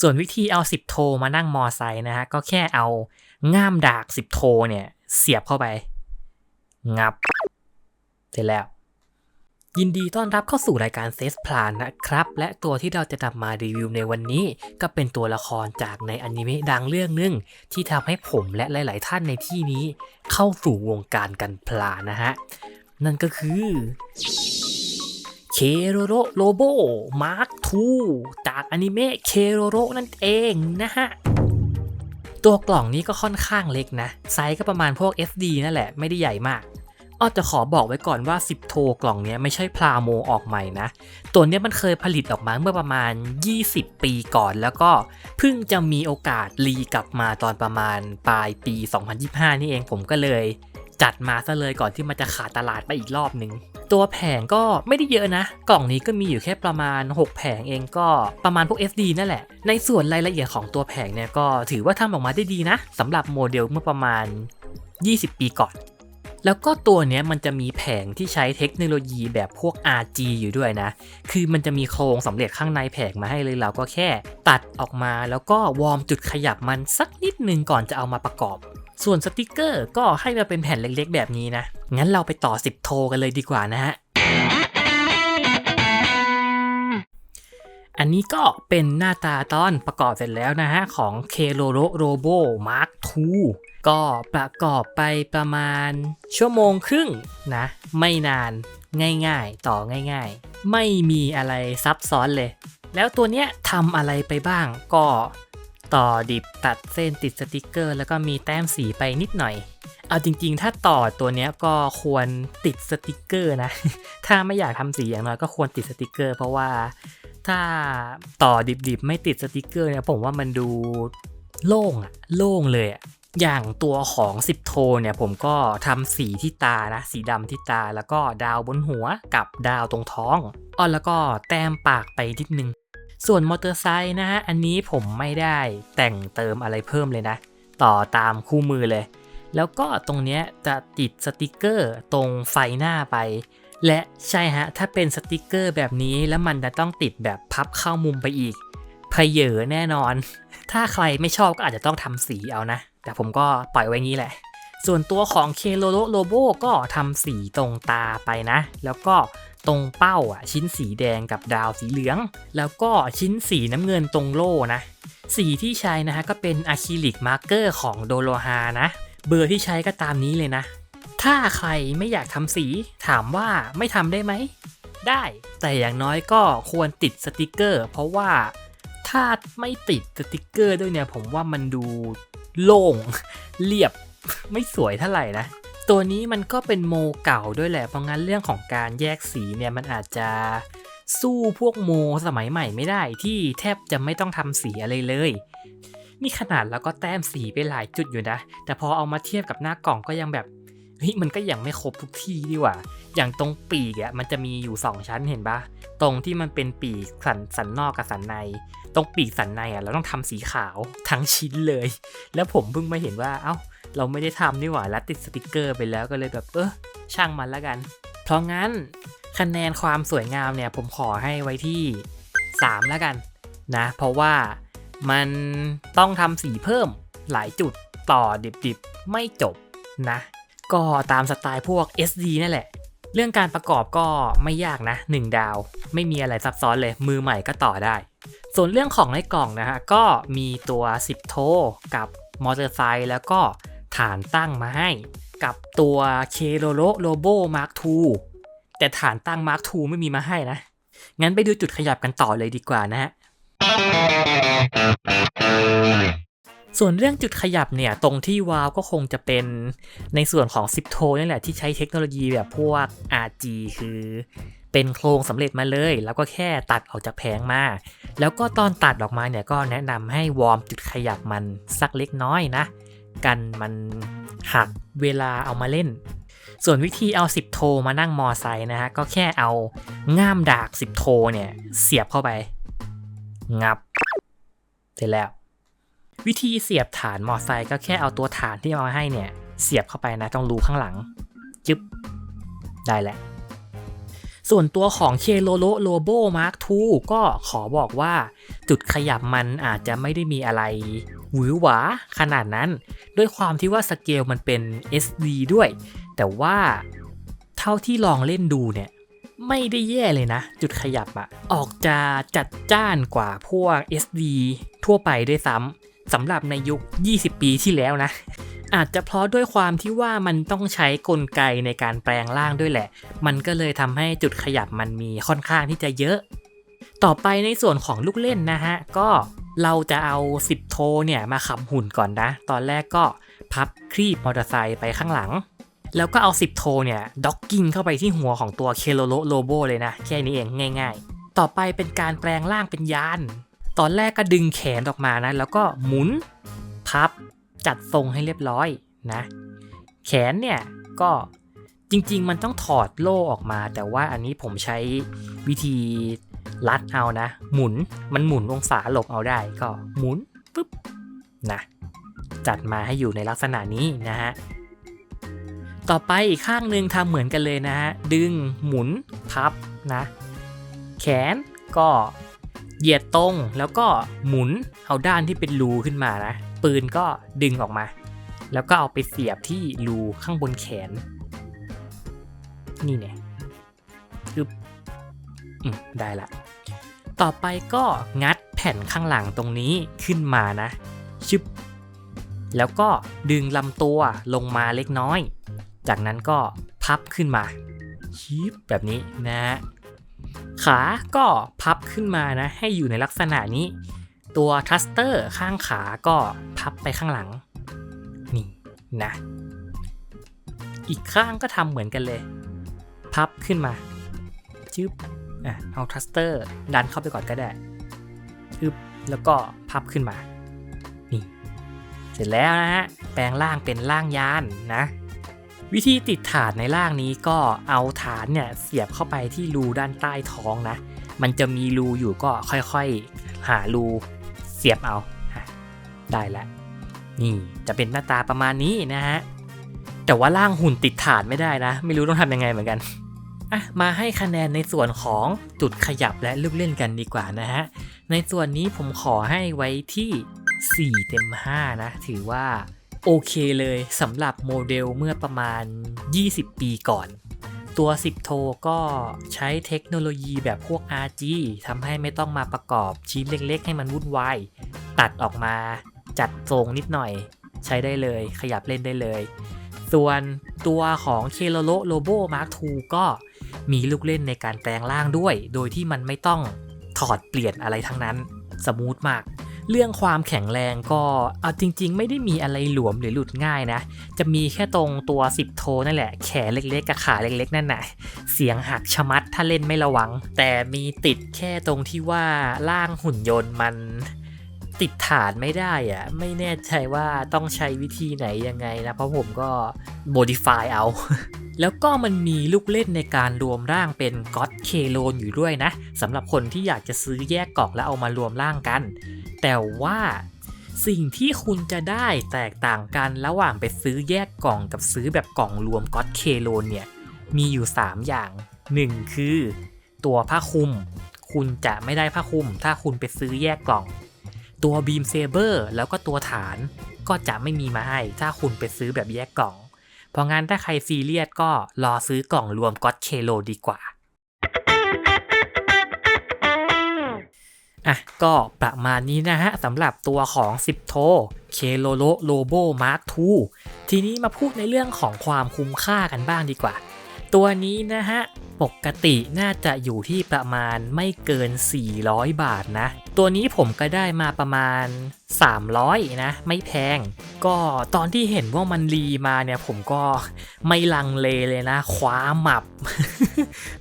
ส่วนวิธีเอา 10 โทมานั่งมอไซค์นะฮะ ก็แค่เอาง่ามดาก 10 โทเนี่ย เสียบเข้าไป งับ เสร็จแล้ว ยินดีต้อนรับเข้าสู่รายการเซสพลานนะครับ และตัวที่เราจะนำมารีวิวในวันนี้ ก็เป็นตัวละครจากในอนิเมะดังเรื่องหนึ่งที่ทำให้ผมและหลาย ๆ ท่านในที่นี้ เข้าสู่วงการกันพลานะฮะ นั่นก็คือ เคโรโรโลโบมาร์คทูจากอนิเมะเคโรโรนั่นเองนะฮะ ตัวกล่องนี้ก็ค่อนข้างเล็กนะ ไซส์ก็ประมาณพวก SD นั่นแหละไม่ได้ใหญ่มากอ้อจะขอบอกไว้ก่อนว่า 10 โทกล่องนี้ไม่ใช่พลาโมออกใหม่นะ ตัวนี้มันเคยผลิตออกมาเมื่อประมาณ 20 ปีก่อน แล้วก็เพิ่งจะมีโอกาสรีกลับมาตอนประมาณปลายปี 2025 นี่เองผมก็เลย จัดมาซะเลยก่อนที่มันจะขาดตลาดไปอีกรอบหนึ่ง ตัวแผงก็ไม่ได้เยอะนะ กล่องนี้ก็มีอยู่แค่ประมาณ 6 แผงเองก็ประมาณพวก SD นั่นแหละ ในส่วนรายละเอียดของตัวแผงเนี่ยก็ถือว่าทำออกมาได้ดีนะสำหรับโมเดลเมื่อประมาณ 20 ปีก่อนแล้วก็ตัวเนี้ยมันจะมีแผงที่ใช้เทคโนโลยีแบบพวก RG อยู่ด้วยนะ คือมันจะมีโครงสำเร็จข้างในแผงมาให้เลยเราก็แค่ ตัดออกมาแล้วก็วอร์มจุดขยับมันสักนิดนึงก่อนจะเอามาประกอบ ส่วนสติกเกอร์ก็ให้มาเป็นแผ่นเล็กๆ แบบนี้นะ งั้นเราไปต่อ 10 โทกันเลยดีกว่านะฮะ อันนี้ก็เป็นหน้าตาตอนประกอบเสร็จแล้วนะฮะ ของ k e r o r o Robo Mark II ก็ประกอบไปประมาณชั่วโมงครึ่งนะ ไม่นานง่ายๆ ต่อง่ายๆ ไม่มีอะไรซับซ้อนเลย แล้วตัวเนี้ยทำอะไรไปบ้างก็ ต่อดิบตัดเส้นติดสติกเกอร์ แล้วก็มีแต้มสีไปนิดหน่อย เอาจริง ๆ ถ้าต่อตัวนี้ก็ควรติดสติกเกอร์นะ ถ้าไม่อยากทำสีอย่างน้อยก็ควรติดสติกเกอร์ เพราะว่าถ้าต่อดิบๆ ไม่ติดสติกเกอร์เนี่ยผมว่ามันดูโล่งอะโล่งเลยอะอย่างตัวของ10โทเนี่ยผมก็ทำสีที่ตานะ สีดำที่ตาแล้วก็ดาวบนหัวกับดาวตรงท้องอ้อแล้วก็แต้มปากไปนิดนึง ส่วนมอเตอร์ไซค์นะฮะอันนี้ผมไม่ได้แต่งเติมอะไรเพิ่มเลยนะ ต่อตามคู่มือเลย แล้วก็ตรงเนี้ยจะติดสติกเกอร์ตรงไฟหน้าไป และใช่ฮะถ้าเป็นสติกเกอร์แบบนี้แล้วมันจะต้องติดแบบพับเข้ามุมไปอีกเพเยอแน่นอน ถ้าใครไม่ชอบก็อาจจะต้องทำสีเอานะ แต่ผมก็ปล่อยไว้งี้แหละ ส่วนตัวของเคโลโลโลโบก็ทำสีตรงตาไปนะ แล้วก็ ตรงเป้าอะชิ้นสีแดงกับดาวสีเหลือง แล้วก็ชิ้นสีน้ำเงินตรงโล่นะ สีที่ใช้นะฮะก็เป็นอะคริลิกมาร์กเกอร์ของโดโลฮานะ เบอร์ที่ใช้ก็ตามนี้เลยนะ ถ้าใครไม่อยากทำสีถามว่าไม่ทำได้ไหม ได้ แต่อย่างน้อยก็ควรติดสติกเกอร์ เพราะว่าถ้าไม่ติดสติกเกอร์ด้วยเนี่ยผมว่ามันดูโล่งเรียบไม่สวยเท่าไหร่นะ ตัวนี้มันก็เป็นโมเก่าด้วยแหละ เพราะงั้นเรื่องของการแยกสีเนี่ยมันอาจจะสู้พวกโมสมัยใหม่ไม่ได้ที่แทบจะไม่ต้องทำสีอะไรเลย นี่ขนาดแล้วก็แต้มสีไปหลายจุดอยู่นะ แต่พอเอามาเทียบกับหน้ากล่องก็ยังแบบเฮ้ยมันก็ยังไม่ครบทุกที่ดีกว่า อย่างตรงปีกอะมันจะมีอยู่ 2 ชั้นเห็นปะตรงที่มันเป็นปีกสันสันนอกกับสันใน ตรงปีกสันในอะเราต้องทำสีขาวทั้งชิ้นเลย แล้วผมเพิ่งมาเห็นว่าเอ้า เราไม่ได้ทำนี่หว่าแล้วติดสติกเกอร์ไปแล้วก็เลยแบบเออช่างมันละกัน เพราะงั้นคะแนนความสวยงามเนี่ยผมขอให้ไว้ที่ 3 แล้วกันนะ เพราะว่ามันต้องทำสีเพิ่มหลายจุดต่อดิบๆ ไม่จบนะ ก็ตามสไตล์พวก SD นั่นแหละ เรื่องการประกอบก็ไม่ยากนะ 1 ดาว ไม่มีอะไรซับซ้อนเลย มือใหม่ก็ต่อได้ ส่วนเรื่องของในกล่องนะฮะ ก็มีตัว 10 โทกับมอเตอร์ไซค์แล้วก็ ฐานตั้งมาให้ กับตัวเคโรโรโลโบมาร์ค2แต่ฐานตั้งมาร์ค2ไม่มีมาให้นะ งั้นไปดูจุดขยับกันต่อเลยดีกว่านะฮะส่วนเรื่องจุดขยับเนี่ย ตรงที่วาวก็คงจะเป็นในส่วนของ10โทนี่แหละที่ใช้เทคโนโลยีแบบพวก RG คือเป็นโครงสำเร็จมาเลย แล้วก็แค่ตัดออกจากแผงมา แล้วก็ตอนตัดออกมาเนี่ยก็แนะนำให้วอร์มจุดขยับมันสักเล็กน้อยนะ กันมันหักเวลาเอามาเล่น ส่วนวิธีเอา 10 โทมานั่งมอไซค์นะฮะ ก็แค่เอาง่ามดาก 10 โทเนี่ย เสียบเข้าไป งับ เสร็จแล้ว วิธีเสียบฐานมอไซค์ก็แค่เอาตัวฐานที่เอาให้เนี่ย เสียบเข้าไปนะตรงรูข้างหลัง จึ๊บ ได้แหละส่วนตัวของเคโลโลโลโบมาร์ค2ก็ขอบอกว่าจุดขยับมันอาจจะไม่ได้มีอะไร หวือหวาขนาดนั้น ด้วยความที่ว่าสเกลมันเป็น SD ด้วย แต่ว่าเท่าที่ลองเล่นดูเนี่ย ไม่ได้แย่เลยนะ จุดขยับอะออกจะจัดจ้านกว่าพวก SD ทั่วไปด้วยซ้ำสำหรับในยุค 20 ปีที่แล้วนะอาจจะเพราะด้วยความที่ว่ามันต้องใช้กลไกในการแปลงร่างด้วยแหละ มันก็เลยทำให้จุดขยับมันมีค่อนข้างที่จะเยอะ ต่อไปในส่วนของลูกเล่นนะฮะ ก็ เราจะเอา 10 โทเนี่ยมาขับหุ่นก่อนนะ ตอนแรกก็พับครีบมอเตอร์ไซค์ไปข้างหลัง แล้วก็เอา 10 โทเนี่ยด็อกกิ้งเข้าไปที่หัวของตัวเคโลโลโลโบเลยนะ แค่นี้เองง่าย ๆ ต่อไปเป็นการแปลงร่างเป็นยาน ตอนแรกก็ดึงแขนออกมานะ แล้วก็หมุน พับจัดทรงให้เรียบร้อยนะ แขนเนี่ยก็จริงๆ มันต้องถอดโล่ออกมา แต่ว่าอันนี้ผมใช้วิธี รัดเอานะ หมุนมันหมุนองศาหลบเอาได้ก็หมุนปุ๊บนะจัดมาให้อยู่ในลักษณะนี้นะฮะต่อไปอีกข้างหนึ่งทำเหมือนกันเลยนะฮะดึงหมุนพับนะ แขนก็เหยียดตรงแล้วก็หมุนเอาด้านที่เป็นรูขึ้นมานะ ปืนก็ดึงออกมา แล้วก็เอาไปเสียบที่รูข้างบนแขน นี่เนี่ยออืมได้ละ ต่อไปก็งัดแผ่นข้างหลังตรงนี้ขึ้นมานะชึบแล้วก็ดึงลำตัวลงมาเล็กน้อย จากนั้นก็พับขึ้นมาชิบแบบนี้นะฮะขาก็พับขึ้นมานะ ให้อยู่ในลักษณะนี้ ตัวทัสเตอร์ข้างขาก็พับไปข้างหลัง นี่นะ อีกข้างก็ทำเหมือนกันเลย พับขึ้นมาชึบ อะเอาทัสเตอร์ดันเข้าไปก่อนก็ได้ชึบแล้วก็พับขึ้นมา นี่ เสร็จแล้วนะฮะ แปลงร่างเป็นร่างยานนะ วิธีติดฐานในร่างนี้ก็เอาฐานเนี่ยเสียบเข้าไปที่รูด้านใต้ท้องนะ มันจะมีรูอยู่ก็ค่อยๆ หารูเสียบเอา ได้แล้วนี่จะเป็นหน้าตาประมาณนี้นะฮะ แต่ว่าร่างหุ่นติดฐานไม่ได้นะ ไม่รู้ต้องทำยังไงเหมือนกัน อะมาให้คะแนนในส่วนของจุดขยับและลูกเล่นกันดีกว่านะฮะ ในส่วนนี้ผมขอให้ไว้ที่ 4 เต็ม 5 นะ ถือว่าโอเคเลยสำหรับโมเดลเมื่อประมาณ 20 ปีก่อน ตัว 10 โทก็ใช้เทคโนโลยีแบบพวก RG ทำให้ไม่ต้องมาประกอบชิ้นเล็กๆ ให้มันวุ่นวาย ตัดออกมาจัดทรงนิดหน่อย ใช้ได้เลยขยับเล่นได้เลย ส่วนตัวของเคโลโลโบมาร์ค2ก็ มีลูกเล่นในการแปลงร่างด้วย โดยที่มันไม่ต้องถอดเปลี่ยนอะไรทั้งนั้น สมูทมาก เรื่องความแข็งแรงก็เอาจริง ๆ ไม่ได้มีอะไรหลวมหรือหลุดง่ายนะ จะมีแค่ตรงตัว 10 โทนั่นแหละ แขนเล็กๆกับขาเล็กๆ นั่นแหละเสียงหักชะมัดถ้าเล่นไม่ระวัง แต่มีติดแค่ตรงที่ว่าร่างหุ่นยนต์มันติดฐานไม่ได้อะไม่แน่ใจว่าต้องใช้วิธีไหนยังไงนะ เพราะผมก็ modify เอา แล้วก็มันมีลูกเล่นในการรวมร่างเป็นก็ d เคโลนอยู่ด้วยนะสำหรับคนที่อยากจะซื้อแยกกล่องแล้วเอามารวมร่างกัน แต่ว่าสิ่งที่คุณจะได้แตกต่างกันระหว่างไปซื้อแยกกล่องกับซื้อแบบกล่องรวมก็ d เคโลนเนี่ยมีอยู่ 3 อย่าง 1 คือ ตัวผ้าคลุม คุณจะไม่ได้ผ้าคลุม ถ้าคุณไปซื้อแยกกล่อง ตัวบีมเซเบอร์แล้วก็ตัวฐานก็จะไม่มีมาให้ ถ้าคุณไปซื้อแบบแยกกล่อง เพราะงั้นถ้าใครซีเรียสก็รอซื้อกล่องรวมก็ตเคโลดีกว่าอะก็ประมาณนี้นะฮะสำหรับตัวของ 10 โทเคโลโลโลโบมาร์ค2ทีนี้มาพูดในเรื่องของความคุ้มค่ากันบ้างดีกว่า ตัวนี้นะฮะ ปกติน่าจะอยู่ที่ประมาณไม่เกิน 400 บาทนะ ตัวนี้ผมก็ได้มาประมาณ 300 นะ ไม่แพง ก็ตอนที่เห็นว่ามันรีมาเนี่ย ผมก็ไม่ลังเลเลยนะ คว้าหมับ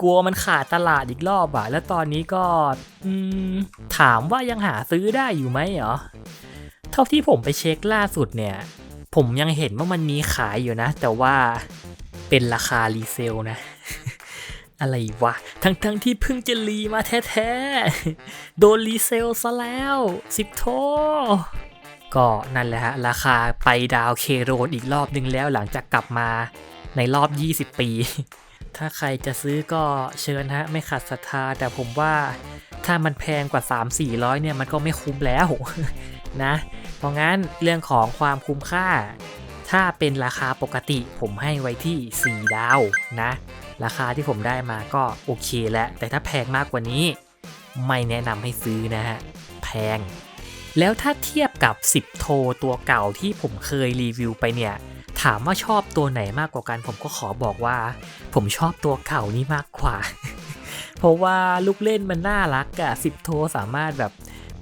กลัวมันขาดตลาดอีกรอบอะแล้วตอนนี้ก็ถามว่ายังหาซื้อได้อยู่ไหมเหรอ เท่าที่ผมไปเช็คล่าสุดเนี่ย ผมยังเห็นว่ามันมีขายอยู่นะ แต่ว่า เป็นราคารีเซลนะ อะไรวะ ทั้งๆทที่เพิ่งจะรีมาแท้ๆ โดนรีเซลซะแล้วสิบโทก็นั่นแหละฮะ ราคาไปดาวเคโรนอีกรอบนึงแล้วหลังจากกลับมาในรอบ 20 ปี ถ้าใครจะซื้อก็เชิญฮะ ไม่ขัดศรัทธา แต่ผมว่าถ้ามันแพงกว่า 3 4 0 0 เนี่ย มันก็ไม่คุ้มแล้วนะ เพราะงั้นเรื่องของความคุ้มค่า ถ้าเป็นราคาปกติผมให้ไว้ที่ 4 ดาวนะ ราคาที่ผมได้มาก็โอเคแล้ว แต่ถ้าแพงมากกว่านี้ ไม่แนะนำให้ซื้อนะฮะ แพง แล้วถ้าเทียบกับ 10 โทตัวเก่าที่ผมเคยรีวิวไปเนี่ย ถามว่าชอบตัวไหนมากกว่ากัน ผมก็ขอบอกว่า ผมชอบตัวเก่านี้มากกว่า เพราะว่าลูกเล่นมันน่ารักอะสิบโทสามารถแบบ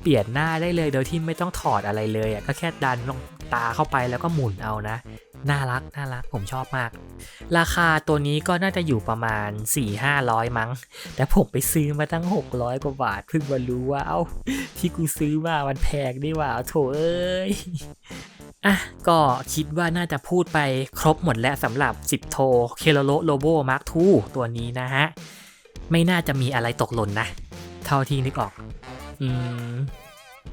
เปลี่ยนหน้าได้เลยโดยที่ไม่ต้องถอดอะไรเลยอะก็แค่ดันลง ตาเข้าไปแล้วก็หมุนเอานะ น่ารักน่ารักผมชอบมาก ราคาตัวนี้ก็น่าจะอยู่ประมาณ 4-500 มั้ง แต่ผมไปซื้อมาตั้ง 600 กว่าบาท เพิ่งมารู้ว่าเอ้าที่กูซื้อมามันแพงนี่หว่าโถเอ้ยอะก็คิดว่าน่าจะพูดไปครบหมดแล้วสำหรับ 10 โทเคโลโลโลโบมาร์คทูตัวนี้นะฮะ ไม่น่าจะมีอะไรตกหล่นนะ เท่าที่นึกออก อืม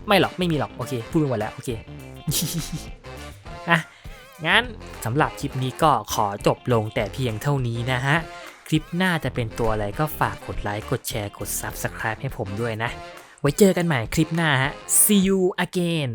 ไม่หรอก ไม่มีหรอก โอเค พูดไปหมดแล้ว โอเค อะงั้นสำหรับคลิปนี้ก็ขอจบลงแต่เพียงเท่านี้นะฮะ คลิปหน้าจะเป็นตัวอะไรก็ฝากกดไลค์ กดแชร์ กด Subscribe ให้ผมด้วยนะ ไว้เจอกันใหม่คลิปหน้าฮะ see you again